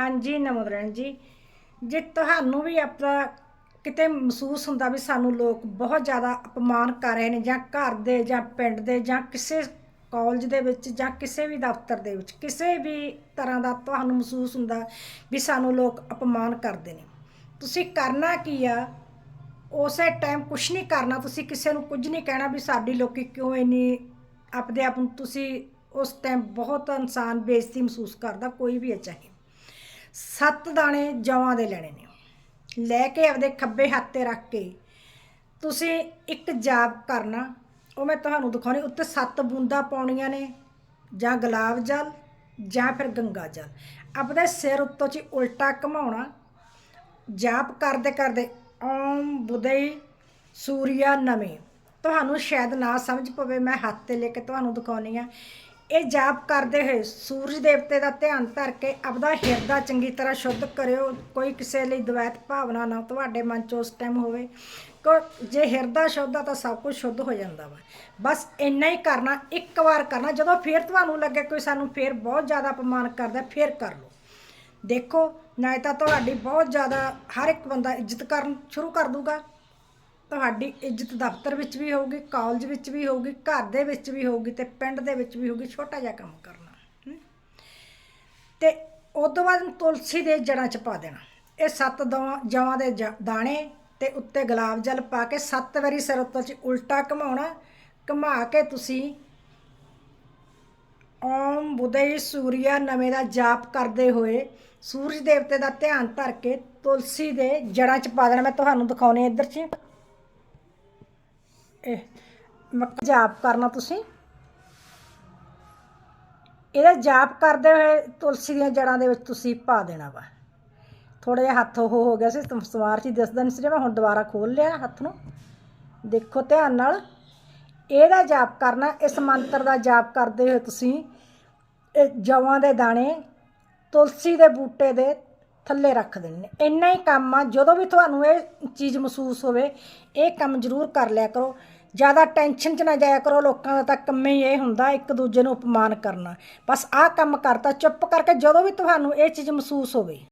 ਹਾਂਜੀ ਨਮੋਦਰਣ ਜੀ। ਜੇ ਤੁਹਾਨੂੰ ਵੀ ਆਪਣਾ ਕਿਤੇ ਮਹਿਸੂਸ ਹੁੰਦਾ ਵੀ ਸਾਨੂੰ ਲੋਕ ਬਹੁਤ ਜ਼ਿਆਦਾ ਅਪਮਾਨ ਕਰ ਰਹੇ ਨੇ ਜਾਂ ਘਰ ਦੇ ਜਾਂ ਪਿੰਡ ਦੇ ਜਾਂ ਕਿਸੇ ਕਾਲਜ ਦੇ ਵਿੱਚ ਜਾਂ ਕਿਸੇ ਵੀ ਦਫ਼ਤਰ ਦੇ ਵਿੱਚ, ਕਿਸੇ ਵੀ ਤਰ੍ਹਾਂ ਦਾ ਤੁਹਾਨੂੰ ਮਹਿਸੂਸ ਹੁੰਦਾ ਵੀ ਸਾਨੂੰ ਲੋਕ ਅਪਮਾਨ ਕਰਦੇ ਨੇ। ਤੁਸੀਂ ਕਰਨਾ ਕੀ ਆ? ਉਸੇ ਟਾਈਮ ਕੁਝ ਨਹੀਂ ਕਰਨਾ, ਤੁਸੀਂ ਕਿਸੇ ਨੂੰ ਕੁਝ ਨਹੀਂ ਕਹਿਣਾ ਵੀ ਸਾਡੀ ਲੋਕੀ ਕਿਉਂ ਇੰਨੀ ਆਪਦੇ ਆਪ ਨੂੰ ਤੁਸੀਂ ਉਸ ਟਾਈਮ ਬਹੁਤ ਇਨਸਾਨ ਬੇਇੱਜ਼ਤੀ ਮਹਿਸੂਸ ਕਰਦਾ, ਕੋਈ ਵੀ ਹੈ ਚਾਹੇ। ਸੱਤ ਦਾਣੇ ਜਵਾਂ ਦੇ ਲੈਣੇ ਨੇ। ਲੈ ਕੇ ਆਪਦੇ ਖੱਬੇ ਹੱਥ ਤੇ ਰੱਖ ਕੇ ਤੁਸੀਂ ਇੱਕ ਜਾਪ ਕਰਨਾ, ਉਹ ਮੈਂ ਤੁਹਾਨੂੰ ਦਿਖਾਉਣੀ, ਉੱਤੇ ਸੱਤ ਬੂੰਦਾਂ ਪਾਉਣੀਆਂ ਨੇ, ਜਾਂ ਗੁਲਾਬ ਜਲ, ਜਾਂ ਫਿਰ ਗੰਗਾ ਜਲ। ਆਪਦੇ ਸਿਰ ਉੱਤੋਂ ਚ ਉਲਟਾ ਘਮਾਉਣਾ, ਜਾਪ ਕਰਦੇ ਕਰਦੇ, ਓਮ ਬੁਦਈ ਸੂਰਿਆ ਨਮੇ। ਤੁਹਾਨੂੰ ਸ਼ਾਇਦ ਨਾ ਸਮਝ ਪਵੇ, ਮੈਂ ਹੱਥ ਤੇ ਲੈ ਕੇ ਤੁਹਾਨੂੰ ਦਿਖਾਉਣੀ ਆ। ਇਹ ਜਾਪ ਕਰਦੇ ਹੋਏ ਸੂਰਜ ਦੇਵਤੇ ਦਾ ਧਿਆਨ ਧਰ ਕੇ ਆਪਦਾ ਹਿਰਦਾ ਚੰਗੀ ਤਰ੍ਹਾਂ ਸ਼ੁੱਧ ਕਰਿਓ। ਕੋਈ ਕਿਸੇ ਲਈ ਦਵੈਤ ਭਾਵਨਾ ਨਾ ਤੁਹਾਡੇ ਮਨ 'ਚ ਉਸ ਟਾਈਮ ਹੋਵੇ। ਕਿ ਜੇ ਹਿਰਦਾ ਸ਼ੁੱਧ ਆ ਤਾਂ ਸਭ ਕੁਝ ਸ਼ੁੱਧ ਹੋ ਜਾਂਦਾ ਵਾ। ਬਸ ਇੰਨਾ ਹੀ ਕਰਨਾ, ਇੱਕ ਵਾਰ ਕਰਨਾ। ਜਦੋਂ ਫੇਰ ਤੁਹਾਨੂੰ ਲੱਗੇ ਕੋਈ ਸਾਨੂੰ ਫੇਰ ਬਹੁਤ ਜ਼ਿਆਦਾ ਅਪਮਾਨ ਕਰਦਾ, ਫੇਰ ਕਰ ਲਓ। ਦੇਖੋ ਨਾ ਤਾਂ ਤੁਹਾਡੀ ਬਹੁਤ ਜ਼ਿਆਦਾ ਹਰ ਇੱਕ ਬੰਦਾ ਇੱਜ਼ਤ ਕਰਨ ਸ਼ੁਰੂ ਕਰ ਦੂਗਾ। ਤੁਹਾਡੀ ਇੱਜ਼ਤ ਦਫ਼ਤਰ ਵਿੱਚ ਵੀ ਹੋਊਗੀ ਕਾਲਜ ਵਿੱਚ ਵੀ ਹੋਊਗੀ, ਘਰ ਦੇ ਵਿੱਚ ਵੀ ਹੋਊਗੀ ਤੇ ਪਿੰਡ ਦੇ ਵਿੱਚ ਵੀ ਹੋਊਗੀ, ਛੋਟਾ ਜਿਹਾ ਕੰਮ ਕਰਨਾ ਹਮ। ਤੇ ਉਸ ਤੋਂ ਬਾਅਦ ਤੁਲਸੀ ਦੇ ਜੜਾਂ 'ਚ ਪਾ ਦੇਣਾ। ਇਹ ਸੱਤ ਦਵਾ- ਜਵਾਂ ਦੇ ਜ- ਦਾਣੇ ਤੇ ਉੱਤੇ ਗੁਲਾਬ ਜਲ ਪਾ ਕੇ ਸੱਤ ਵਾਰੀ ਸਿਰ ਉੱਤੋਂ 'ਚ ਉਲਟਾ ਘਮਾਉਣਾ, ਘਮਾ ਕੇ ਤੁਸੀਂ ਓਮ ਬੁਦਈ ਸੂਰਿਆ ਨਵੇਂ ਦਾ ਜਾਪ ਕਰਦੇ ਹੋਏ ਸੂਰਜ ਦੇਵਤੇ ਦਾ ਧਿਆਨ ਧਰ ਕੇ ਤੁਲਸੀ ਦੇ ਜੜਾਂ 'ਚ ਪਾ ਦੇਣਾ। ਮੈਂ ਤੁਹਾਨੂੰ ਦਿਖਾਉਣੀ ਇੱਧਰ 'ਚ। ਮੱਕ ਜਾਪ ਕਰਨਾ ਤੁਸੀਂ। ਇਹਦਾ ਜਾਪ ਕਰਦੇ ਹੋਏ ਤੁਲਸੀ ਦੀਆਂ ਜੜਾਂ ਦੇ ਵਿੱਚ ਤੁਸੀਂ ਪਾ ਦੇਣਾ ਵਾ। ਥੋੜਾ ਜਿਹਾ ਹੱਥ ਉਹ ਹੋ ਗਿਆ ਸੀ ਸਵਾਰ ਸੀ ਹੀ ਦਿਸਦਾ ਨਹੀਂ ਸੀ ਮੈਂ ਹੁਣ ਦੁਬਾਰਾ ਖੋਲ ਲਿਆ ਹੱਥ ਨੂੰ। ਦੇਖੋ ਧਿਆਨ ਨਾਲ, ਇਹਦਾ ਜਾਪ ਕਰਨਾ, ਇਸ ਮੰਤਰ ਦਾ ਜਾਪ ਕਰਦੇ ਹੋਏ ਤੁਸੀਂ, ਇਹ ਜਵਾਂ ਦੇ ਦਾਣੇ ਤੁਲਸੀ ਦੇ ਬੂਟੇ ਦੇ ਥੱਲੇ ਰੱਖ ਦੇਣੇ। ਨੇ ਇੰਨਾ ਹੀ ਕੰਮ ਆ, ਜਦੋਂ ਵੀ ਤੁਹਾਨੂੰ ਇਹ ਚੀਜ਼ ਮਹਿਸੂਸ ਹੋਵੇ, ਇਹ ਕੰਮ ਜ਼ਰੂਰ ਕਰ ਲਿਆ ਕਰੋ। ਜ਼ਿਆਦਾ ਟੈਨਸ਼ਨ 'ਚ ਨਾ ਜਾਇਆ ਕਰੋ, ਲੋਕਾਂ ਦਾ ਤਾਂ ਕੰਮ ਹੀ ਇਹ ਹੁੰਦਾ, ਇੱਕ ਦੂਜੇ ਨੂੰ ਅਪਮਾਨ ਕਰਨਾ। ਬਸ ਆਹ ਕੰਮ ਕਰਤਾ, ਚੁੱਪ ਕਰਕੇ ਜਦੋਂ ਵੀ ਤੁਹਾਨੂੰ ਇਹ ਚੀਜ਼ ਮਹਿਸੂਸ ਹੋਵੇ।